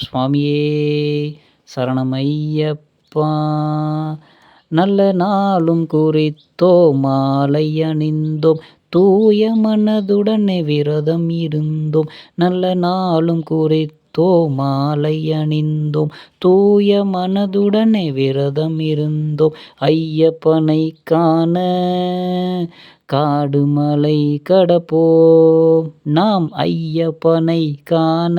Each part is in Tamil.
சுவாமியே சரணமையப்பா. நல்ல நாளும் குறித்தோம் மாலை அணிந்தோம் தூய மனதுடனே விரதம் இருந்தோம். நல்ல நாளும் குறித்தோம் மாலை அணிந்தோம் தூய மனதுடனே விரதம் இருந்தோம். ஐயப்பனை காண காடு மலை கடப்போம். நாம் ஐயப்பனை காண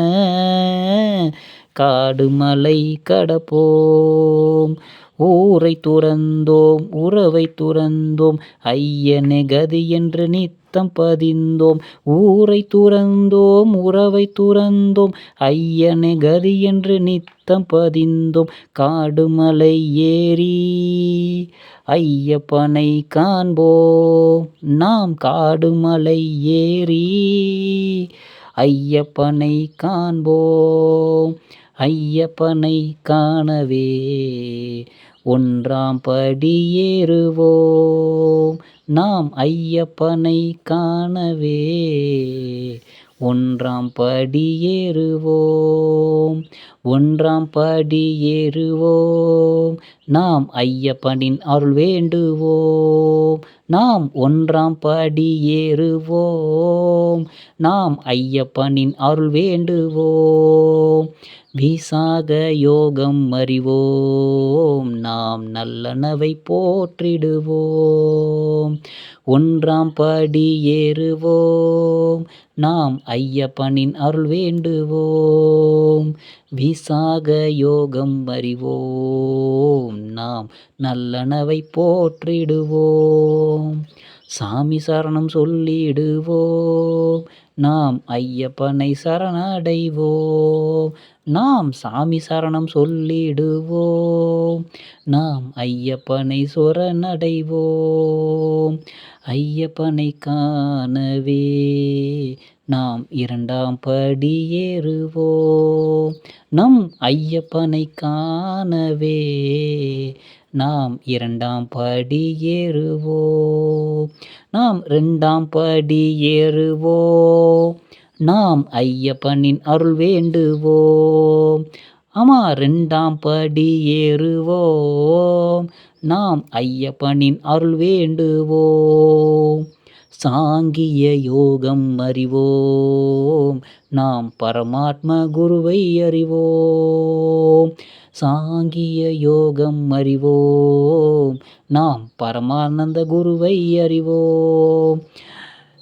காடு மலை கடப்போம். ஊரை துறந்தோம் உறவை துறந்தோம் ஐயனே கதி என்று நித்தம் பதிந்தோம். ஊரை துறந்தோம் உறவை துறந்தோம் ஐயனே கதி என்று நித்தம் பதிந்தோம். காடுமலை ஏறி ஐயப்பனை காண்போம் நாம் காடுமலை ஏறி ஐயப்பனை காண்போம். ஐயப்பனை காணவே ஒன்றாம் படியேறுவோம் நாம் ஐயப்பனை காணவே. ஒன்றாம் படி ஏறுவோம். ஒன்றாம் படியேறுவோம் நாம் ஐயப்பனின் அருள் வேண்டுவோம். நாம் ஒன்றாம் படியேறுவோம் நாம் ஐயப்பனின் அருள் வேண்டுவோம். விசாக யோகம் அறிவோம். நாம் நல்லனவை போற்றிடுவோம். ஒன்றாம் படி ஏறுவோம். நாம் ஐயப்பனின் அருள் வேண்டுவோம். விசாக யோகம் அறிவோம். நாம் நல்லனவை போற்றிடுவோம். சாமி சரணம் சொல்லிடுவோம். நாம் ஐயப்பனை சரணடைவோம். நாம் சாமி சரணம் சொல்லிடுவோம். நாம் ஐயப்பனை சொரணடைவோம். ஐயப்பனை காணவே நாம் இரண்டாம் படி ஏறுவோம். நம் ஐயப்பனை காணவே நாம் இரண்டாம் படி ஏறுவோம். நாம் ரெண்டாம் படி ஏறுவோம். நாம் ஐயப்பனின் அருள் வேண்டுவோம். அம்மா ரெண்டாம் படி ஏறுவோம். நாம் ஐயப்பனின் அருள் வேண்டுவோம். சாங்கிய யோகம் அறிவோம். நாம் பரமாத்ம குருவை அறிவோம். சாங்கிய யோகம் அறிவோம். நாம் பரமானந்த குருவை அறிவோம்.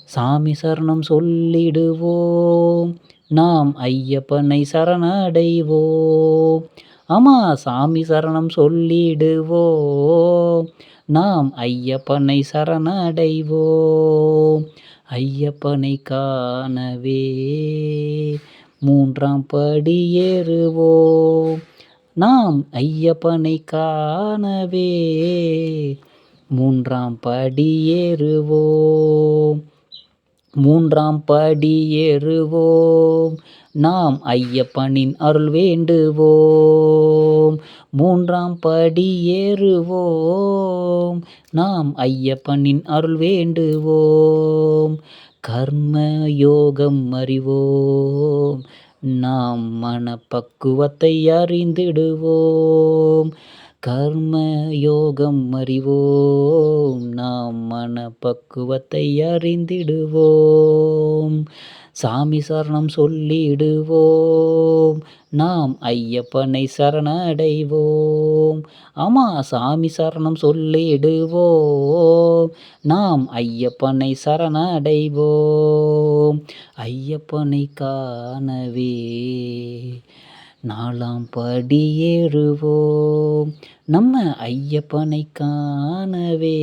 சாமி சரணம் சொல்லிடுவோம். நாம் ஐயப்பனை சரணடைவோம். அம்மா சாமி சரணம் சொல்லிடுவோம். நாம் ஐயப்பனை சரணடைவோம். ஐயப்பனை காணவே மூன்றாம் படி ஏறுவோம். நாம் ஐயப்பனை காணவே மூன்றாம் படி ஏறுவோம். மூன்றாம் படி ஏறுவோம். நாம் ஐயப்பனின் அருள் வேண்டுவோம். மூன்றாம் படி ஏறுவோம். நாம் ஐயப்பனின் அருள் வேண்டுவோம். கர்ம யோகம் அறிவோம். நாம் மனப்பக்குவத்தை அறிந்திடுவோம். கர்ம யோகம் அறிவோம். நாம் மனப்பக்குவத்தை அறிந்திடுவோம். சாமி சரணம் சொல்லிடுவோம். நாம் ஐயப்பனை சரணடைவோம். அம்மா சாமி சரணம் சொல்லிடுவோம். நாம் ஐயப்பனை சரணடைவோம். ஐயப்பனை காணவே நாலாம் படியேறுவோம் நம்ம ஐயப்பனை காணவே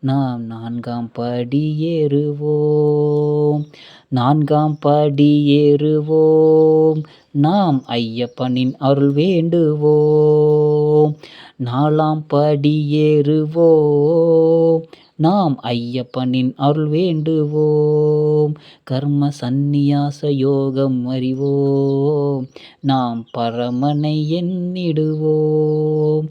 நாம் நான்காம் படி ஏறுவோம். நான்காம் படி ஏறுவோம். நாம் ஐயப்பனின் அருள் வேண்டுவோம். நாலாம் படி ஏறுவோம். நாம் ஐயப்பனின் அருள் வேண்டுவோம். கர்ம சந்நியாச யோகம் அறிவோம். நாம் பரமனை எண்ணிடுவோம்.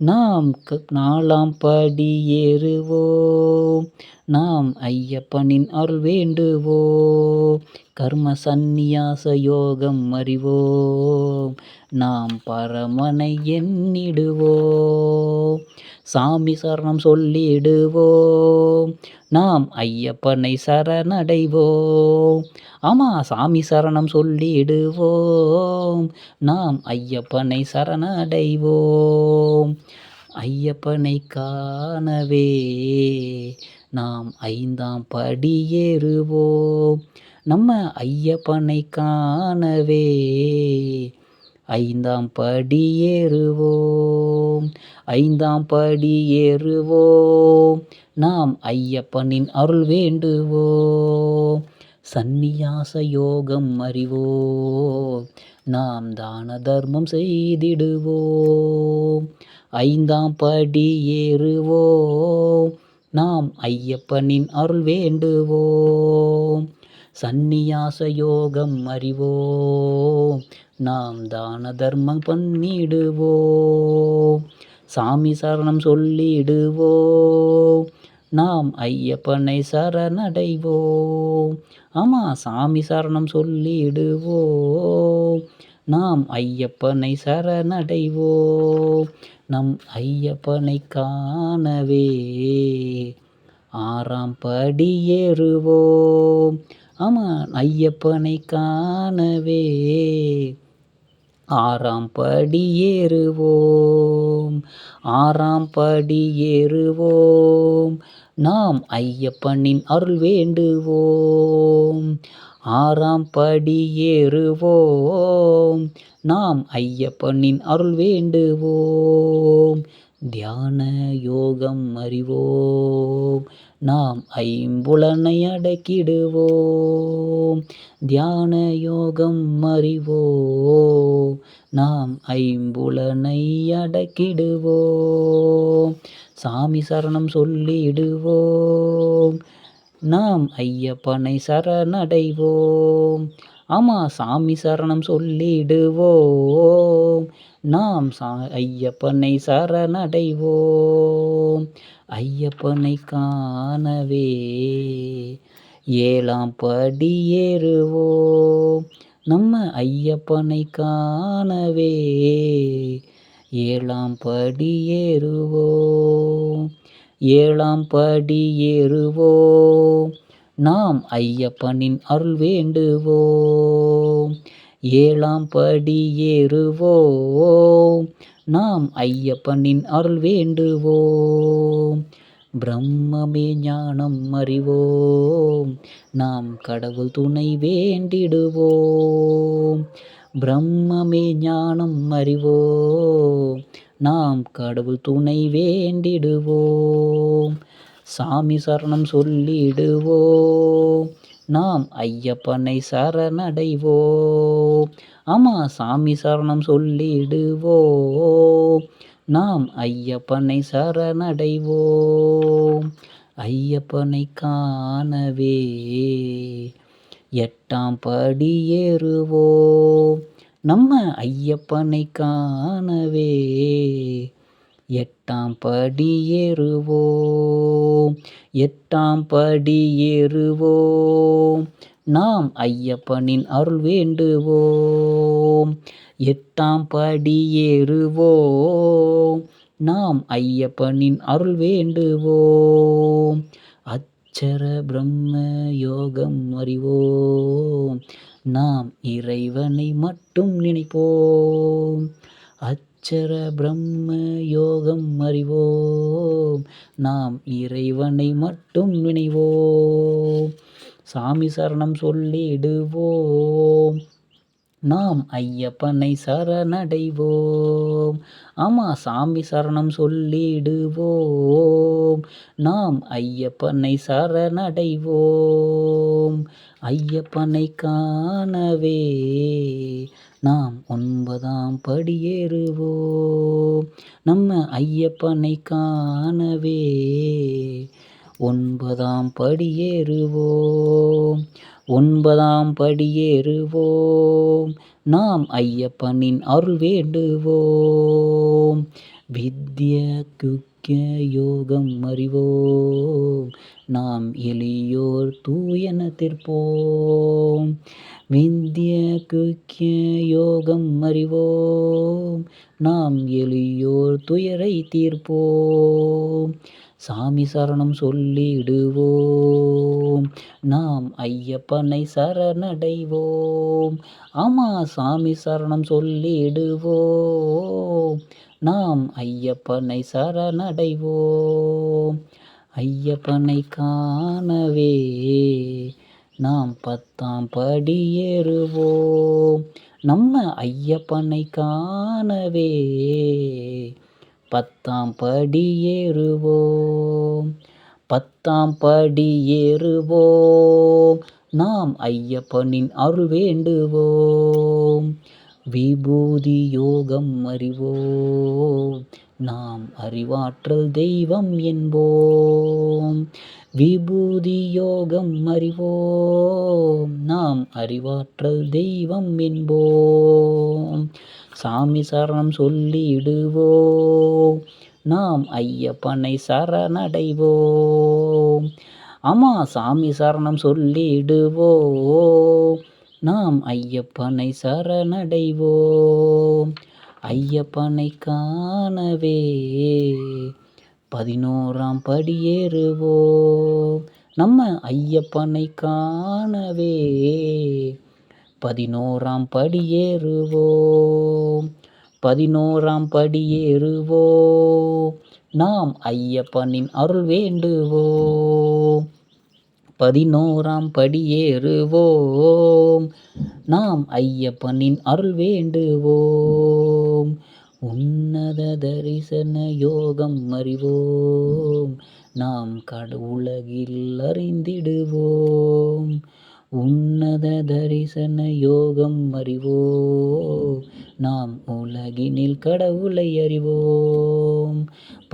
நாம் நாலாம் படி ஏறுவோம். நாம் ஐயப்பனின் அருள் வேண்டுவோம். கர்ம சந்நியாச யோகம் அறிவோம். நாம் பரமனை எண்ணிடுவோம். சாமி சரணம் சொல்லிடுவோம். நாம் ஐயப்பனை சரணடைவோம். ஆமாம் சாமி சரணம் சொல்லிடுவோம். நாம் ஐயப்பனை சரணடைவோம். ஐயப்பனை காணவே நாம் ஐந்தாம் படியேறுவோம் நம்ம ஐயப்பனை காணவே ஐந்தாம் படி ஏறுவோம். ஐந்தாம் படி ஏறுவோம். நாம் ஐயப்பனின் அருள் வேண்டுவோம். சந்நியாச யோகம் அறிவோம். நாம் தான தர்மம் செய்திடுவோம். ஐந்தாம் படி ஏறுவோம். நாம் ஐயப்பனின் அருள் வேண்டுவோம். சந்நியாச யோகம் அறிவோம். நாம் தான தர்மம் பண்ணிடுவோம். சாமி சரணம் சொல்லிடுவோம். நாம் ஐயப்பனை சரணடைவோம். ஆமாம் சாமி சரணம் சொல்லிடுவோம். நாம் ஐயப்பனை சரணடைவோம். நம் ஐயப்பனை காணவே ஆறாம் படியேறுவோம் ஆமாம் ஐயப்பனை காணவே ஆறாம் படி ஏறுவோம். ஆறாம் படி ஏறுவோம். நாம் ஐயப்பனின் அருள் வேண்டுவோம். ஆறாம் படி ஏறுவோம். நாம் ஐயப்பனின் அருள் வேண்டுவோம். தியான யோகம் அறிவோம். நாம் ஐம்புலனை அடக்கிடுவோம். தியான யோகம் அறிவோம். நாம் ஐம்புலனை அடக்கிடுவோம். சாமி சரணம் சொல்லிடுவோம். நாம் ஐயப்பனை சரணடைவோம். ஆமாம் சாமி சரணம் சொல்லிடுவோம். நாம் சா ஐயப்பனை சரணடைவோம். ஐயப்பனை காணவே ஏழாம் படி ஏறுவோம். நம்ம ஐயப்பனை காணவே ஏழாம் படி ஏறுவோம். ஏழாம் படி ஏறுவோம் நாம் ஐயப்பனின் அருள் வேண்டுவோம் ஏழாம் படி ஏறுவோம் நாம் ஐயப்பனின் அருள் வேண்டுவோம் பிரம்மமே ஞானம் அறிவோம் நாம் கடவுள் துணை வேண்டிடுவோம் பிரம்மமே ஞானம் அறிவோம் நாம் கடவுள் துணை வேண்டிடுவோம். சாமி சரணம் சொல்லிடுவோம். நாம் ஐயப்பனை சரணடைவோம். ஆமாம் சாமி சரணம் சொல்லிடுவோம். நாம் ஐயப்பனை சரணடைவோம். ஐயப்பனை காணவே. எட்டாம் படி ஏறுவோம். நம்ம ஐயப்பனை காணவே. எட்டாம் படி ஏறுவோம். எட்டாம் படி ஏறுவோம். நாம் ஐயப்பனின் அருள் வேண்டுவோம். எட்டாம் படி ஏறுவோம். நாம் ஐயப்பனின் அருள் வேண்டுவோம். அச்சர பிரம்ம யோகம் அறிவோம். நாம் இறைவனை மட்டும் நினைப்போம். அச்சர பிரம்ம யோகம் அறிவோம். நாம் இறைவனை மட்டும் நினைவோம். சாமி சரணம் சொல்லிடுவோம். நாம் ஐயப்பனை சரணடைவோம். ஆமாம் சாமி சரணம் சொல்லிடுவோம். நாம் ஐயப்பனை சரணடைவோம். ஐயப்பனை காணவே நாம் ஒன்பதாம் படியேறுவோம் நம்ம ஐயப்பனை காணவே ஒன்பதாம் படியேறுவோம் ஒன்பதாம் படியேறுவோம் நாம் ஐயப்பனின் அருள் வேண்டுவோம். வித்ய முக்கிய யோகம் அறிவோம். நாம் எளியோர் தூயன தீர்ப்போம் விந்திய குக்கிய யோகம் அறிவோம். நாம் எளியோர் துயரை தீர்ப்போம். சாமி சரணம் சொல்லிடுவோம். நாம் ஐயப்பனை சரணடைவோம். ஆமா சாமி சரணம் சொல்லிடுவோம். நாம் ஐயப்பனை சரணடைவோம். ஐயப்பனை காணவே நாம் பத்தாம் படியேறுவோம் நம்ம ஐயப்பனை காணவே பத்தாம் படியேறுவோம் பத்தாம் படியேறுவோம் நாம் ஐயப்பனின் அருள் வேண்டுவோம். விபூதி யோகம் அறிவோம். நாம் அறிவாற்றல் தெய்வம் என்போம். விபூதி யோகம் அறிவோம். நாம் அறிவாற்றல் தெய்வம் என்போம். சாமி சரணம் சொல்லிடுவோம். நாம் ஐயப்பனை சரணடைவோம். அம்மா சாமி சரணம் சொல்லிடுவோம். நாம் ஐயப்பனை சரணடைவோம். ஐயப்பனை காணவே. பதினோராம் படியேறுவோம் நம்ம ஐயப்பனை காணவே. பதினோராம் படியேறுவோம் பதினோராம் படியேறுவோம் நாம் ஐயப்பனின் அருள் வேண்டுவோம். பதினோராம் படியேறுவோம் நாம் ஐயப்பனின் அருள் வேண்டுவோம். உன்னத தரிசன யோகம் அறிவோம். நாம் கடவுலகில் அறிந்திடுவோம். உன்னத தரிசன யோகம் அறிவோம். நாம் உலகினில் கடவுளை அறிவோம்.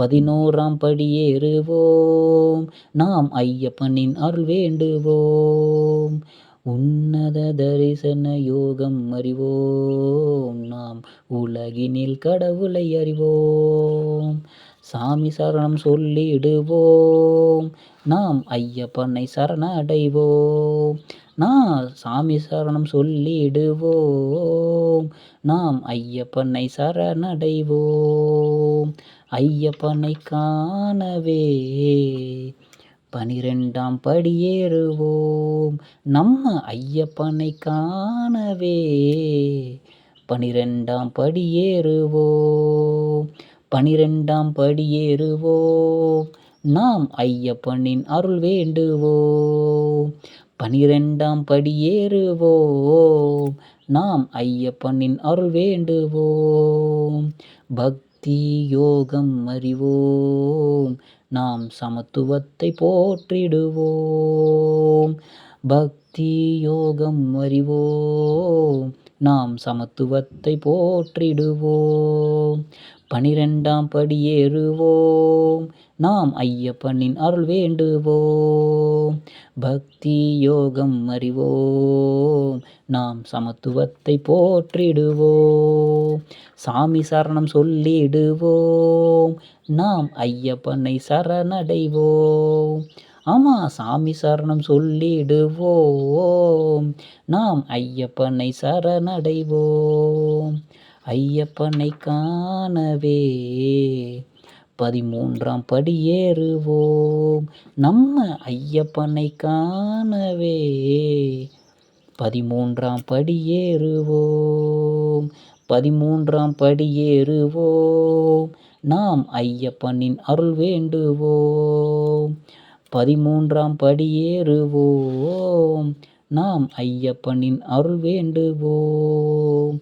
பதினோராம் படியேறுவோம் நாம் ஐயப்பனின் அருள் வேண்டுவோம். உன்னத தரிசன யோகம் அறிவோம். நாம் உலகினில் கடவுளை அறிவோம். சாமி சரணம் சொல்லிடுவோம். நாம் ஐயப்பனை சரணடைவோம். நாம் சாமி சரணம் சொல்லிடுவோம். நாம் ஐயப்பனை சரணடைவோம். ஐயப்பனை காணவே பனிரெண்டாம் படியேறுவோம் நம்ம ஐயப்பனை காணவே பனிரெண்டாம் படியேறுவோம் பனிரெண்டாம் படியேறுவோம் நாம் ஐயப்பனின் அருள் வேண்டுவோம். பனிரெண்டாம் படியேறுவோம் நாம் ஐயப்பனின் அருள் வேண்டுவோம். பக்தி யோகம் அறிவோம். நாம் சமத்துவத்தை போற்றிடுவோம். பக்தி யோகம் அறிவோம். நாம் சமத்துவத்தை போற்றிடுவோம். பனிரெண்டாம் படியேறுவோம் நாம் ஐயப்பனின் அருள் வேண்டுவோம். பக்தி யோகம் அறிவோம். நாம் சமத்துவத்தை போற்றிடுவோம். சாமி சரணம் சொல்லிடுவோம். நாம் ஐயப்பனை சரணடைவோம். ஆமா சாமி சரணம் சொல்லிடுவோம். நாம் ஐயப்பனை சரணடைவோம். ஐயப்பனை காணவே பதிமூன்றாம் படியேறுவோம் நம்ம ஐயப்பனை காணவே பதிமூன்றாம் படியேறுவோம் பதிமூன்றாம் படியேறுவோம் நாம் ஐயப்பனின் அருள் வேண்டுவோம். பதிமூன்றாம் படியேறுவோம் நாம் ஐயப்பனின் அருள் வேண்டுவோம்.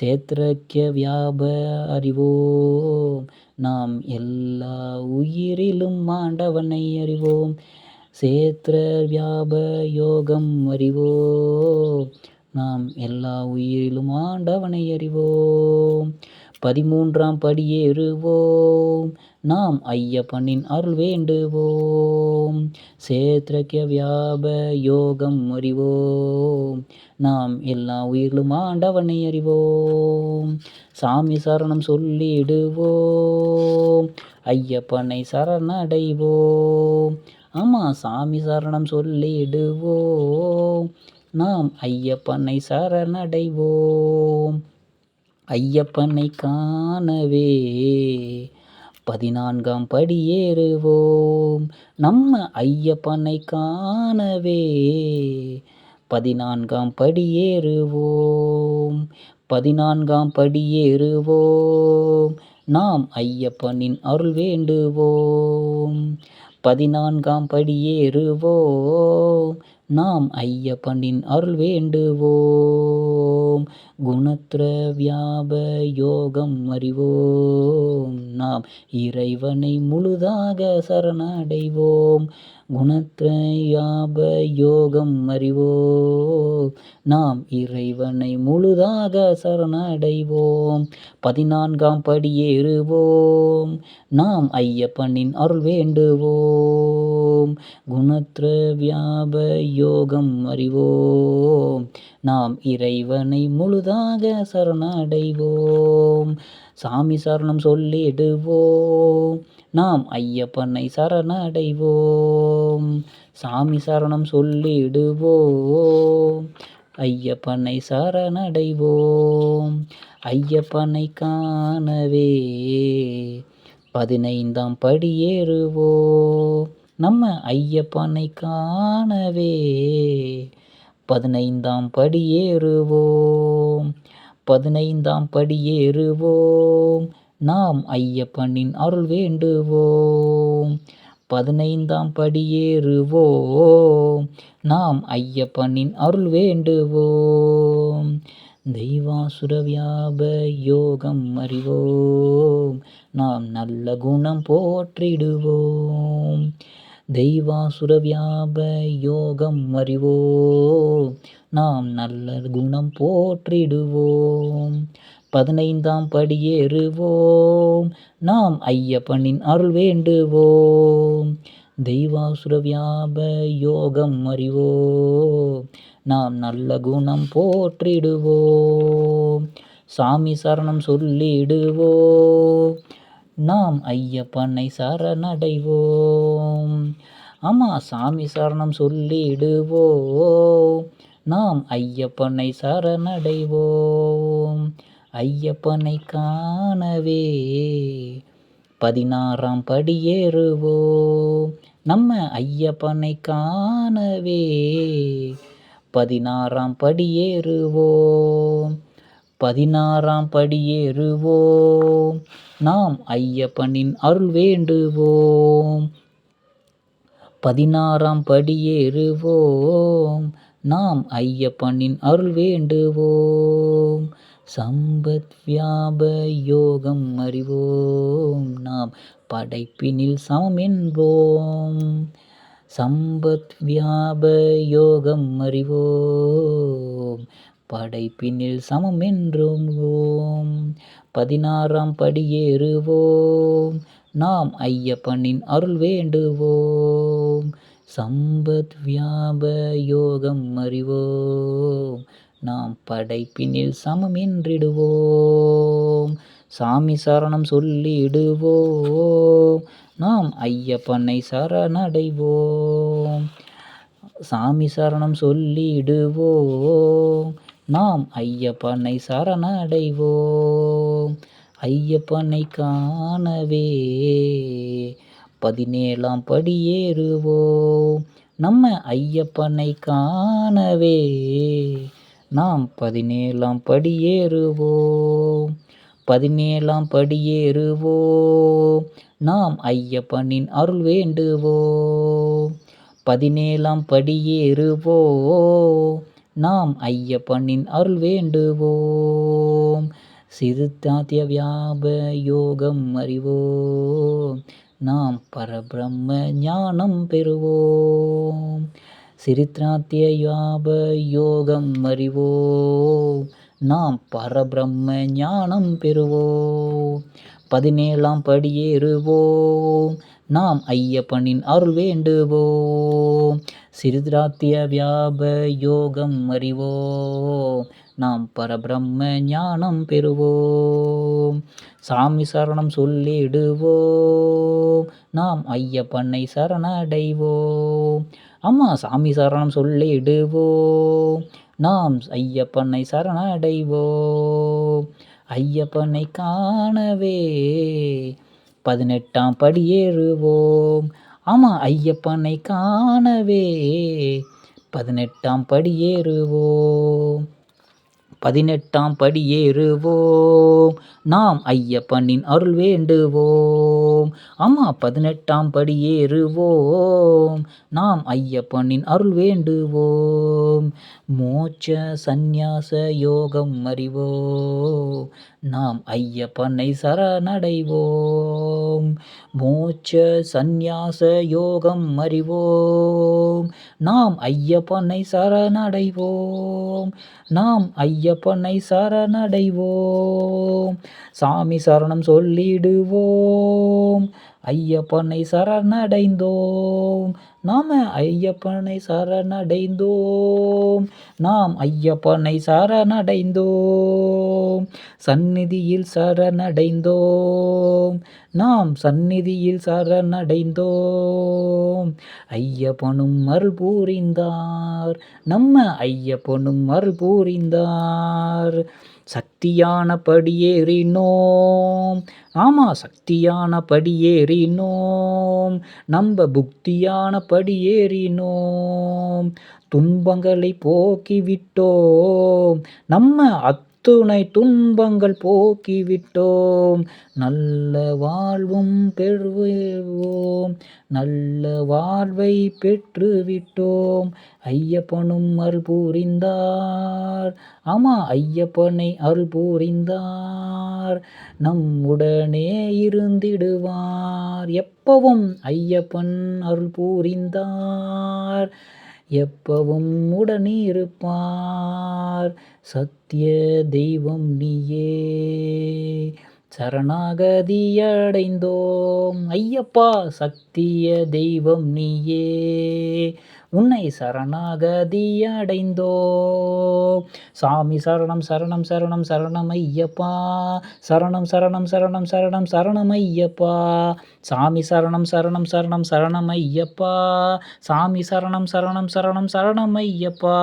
சேத்திரக்கிய வியாப அறிவோம். நாம் எல்லா உயிரிலும் ஆண்டவனை அறிவோம். சேத்திர வியாப யோகம் அறிவோம். நாம் எல்லா உயிரிலும் ஆண்டவனை அறிவோம். பதிமூன்றாம் படியேறுவோம் நாம் ஐயப்பனின் அருள் வேண்டுவோம். சேத்திரக்கிய வியாப யோகம் அறிவோம். நாம் எல்லா உயிரிலும் ஆண்டவனை அறிவோம். சாமி சரணம் சொல்லிடுவோம். ஐயப்பனை சரணடைவோம். ஆமாம் சாமி சரணம் சொல்லிடுவோம். நாம் ஐயப்பனை சரணடைவோம். ஐயப்பனை காணவே பதினான்காம் படியேறுவோம் நம்ம ஐயப்பனை காணவே பதினான்காம் படியேறுவோம் பதினான்காம் படியேறுவோம் நாம் ஐயப்பனின் அருள் வேண்டுவோம். பதினான்காம் படியேறுவோம் நாம் ஐயப்பனின் அருள் வேண்டுவோம். குணத்ர வியாப யோகம் அறிவோம். நாம் இறைவனை முழுதாக சரணடைவோம் குணத்ரயாப யோகம் அறிவோம். நாம் இறைவனை முழுதாக சரணடைவோம் பதினான்காம் படியேறுவோம் நாம் ஐயப்பனின் அருள் வேண்டுவோம் குணத்ர வியாப யோகம் அறிவோம். நாம் இறைவனை முழுதாக சரணடைவோம் சாமி சரணம் சொல்லிடுவோம். நாம் ஐயப்பனை சரணடைவோம். சாமி சரணம் சொல்லிடுவோம். ஐயப்பனை சரணடைவோம். ஐயப்பனை காணவே பதினைந்தாம் படியேறுவோம் நம்ம ஐயப்பனை காணவே பதினைந்தாம் படியேறுவோம் பதினைந்தாம் படியேறுவோம் நாம் ஐயப்பனின் அருள் வேண்டுவோம். பதினைந்தாம் படியேறுவோம் நாம் ஐயப்பனின் அருள் வேண்டுவோம். தெய்வாசுர வியாப யோகம் அறிவோம். நாம் நல்ல குணம் போற்றிடுவோம். தெய்வாசுர வியாப யோகம் அறிவோம். நாம் நல்ல குணம் போற்றிடுவோம். பதினைந்தாம் படியேறுவோம் நாம் ஐயப்பனின் அருள் வேண்டுவோம். தெய்வாசுர வியாப யோகம் அறிவோம். நாம் நல்ல குணம் போற்றிடுவோம். சாமி சரணம் சொல்லிடுவோம். நாம் ஐயப்பனை சரணடைவோம். ஆமாம் சாமி சரணம் சொல்லிடுவோம். நாம் ஐயப்பனை சரணடைவோம். ஐயப்பனை காணவே. பதினாறாம் படியேறுவோம் நம்ம ஐயப்பனை காணவே. பதினாறாம் படியேறுவோம் பதினாறாம் படியேறுவோம் நாம் ஐயப்பனின் அருள் வேண்டுவோம். பதினாறாம் படியேறுவோம் நாம் ஐயப்பனின் அருள் வேண்டுவோம். சம்பத் வியாப யோகம் அறிவோம். நாம் படைப்பினில் சமம் என்போம். சம்பத் வியாப யோகம் அறிவோம். படைப்பினில் சமம் என்றோம் பதினாறாம் படியேறுவோம் நாம் ஐயப்பனின் அருள் வேண்டுவோம். சம்பத் வியாப யோகம் அறிவோம். நாம் படைப்பினில் சமம் என்றிடுவோம் சாமி சரணம் சொல்லிடுவோம். நாம் ஐயப்பனை சரணடைவோம். சாமி சரணம் சொல்லிடுவோம். நாம் ஐயப்பனை சரணடைவோம். ஐயப்பனை காணவே பதினேழாம் படியேறுவோம் நம்ம ஐயப்பனை காணவே நாம் பதினேழாம் படியேறுவோம் பதினேழாம் படியேறுவோம் நாம் ஐயப்பனின் அருள் வேண்டுவோம். பதினேழாம் படியேறுவோம் நாம் ஐயப்பனின் அருள் வேண்டுவோம். சிறுத்தாத்திய வியாப யோகம் அறிவோம். நாம் பரபிரம்ம ஞானம் பெறுவோம். சிரித்ராத்திய யாப யோகம் அறிவோம். நாம் பரபிரம்ம ஞானம் பெறுவோம். பதினேழாம் படியேறுவோம் நாம் ஐயப்பனின் அருள் வேண்டுவோம். சிறிதிராத்திய வியாப யோகம் அறிவோம். நாம் பரபிரம்ம ஞானம் பெறுவோம். சாமி சரணம் சொல்லிடுவோம். நாம் ஐயப்பனை சரணடைவோம். அம்மா சாமி சரணம் சொல்லிடுவோம். நாம் ஐயப்பனை சரணடைவோம். ஐயப்பனை காணவே பதினெட்டாம் படியேறுவோம் ஆமாம் ஐயப்பனை காணவே பதினெட்டாம் படியேறுவோம் பதினெட்டாம் படியேறுவோம் நாம் ஐயப்பனின் அருள் வேண்டுவோம். அம்மா பதினெட்டாம் படியேறுவோம் நாம் ஐயப்பனின் அருள் வேண்டுவோம். மோட்ச சந்நியாச யோகம் அறிவோம். நாம் ஐயப்பனை சரணடைவோம். மோட்ச சந்நியாச யோகம் அறிவோம். நாம் ஐயப்பனை சரணடைவோம். நாம் ஐயப்பனை சரணடைவோம். சாமி சரணம் சொல்லிடுவோம். ஐயப்பனை சரணடைந்தோம். நாம ஐயப்பனை சரணடைந்தோம். நாம் ஐயப்பனை சரணடைந்தோம். சந்நிதியில் சரணடைந்தோம். நாம் சந்நிதியில் சரணடைந்தோம். ஐயப்பனும் அருள் பூரிந்தார். நம்ம ஐயப்பனும் அருள் பூரிந்தார். சக்தியான படியேறினோம் ஆமாம் சக்தியான படியேறினோம் நம்ம புக்தியான படியேறினோம் துன்பங்களை போக்கிவிட்டோம் நம்ம அத் துணை துன்பங்கள் போக்கிவிட்டோம். நல்ல வாழ்வும் பெறுவோம். நல்ல வாழ்வை பெற்றுவிட்டோம். ஐயப்பனும் அருள் புரிந்தார். ஆமாம் ஐயப்பனை அருள் புரிந்தார். நம்முடனே இருந்திடுவார். எப்பவும் ஐயப்பன் அருள் பூரிந்தார். எப்பவும் உடனே இருப்பார் சத்திய தெய்வம் நீயே. சரணாகதியடைந்தோம். ஐயப்பா சத்திய தெய்வம் நீயே. உன்னை சரணாகதியடைந்தோம் சாமி சரணம் சரணம் சரணம் சரணம் ஐயப்பா. சரணம் சரணம் சரணம் சரணம் சரணம் ஐயப்பா. சாமி சரணம் சரணம் சரணம் சரணம் ஐயப்பா. சாமி சரணம் சரணம் சரணம் சரணம் ஐயப்பா.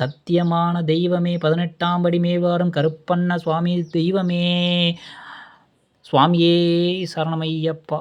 சத்தியமான தெய்வமே பதினெட்டாம் படி மேவாரம் கருப்பண்ண சுவாமி தெய்வமே. சுவாமியே சரணமையப்பா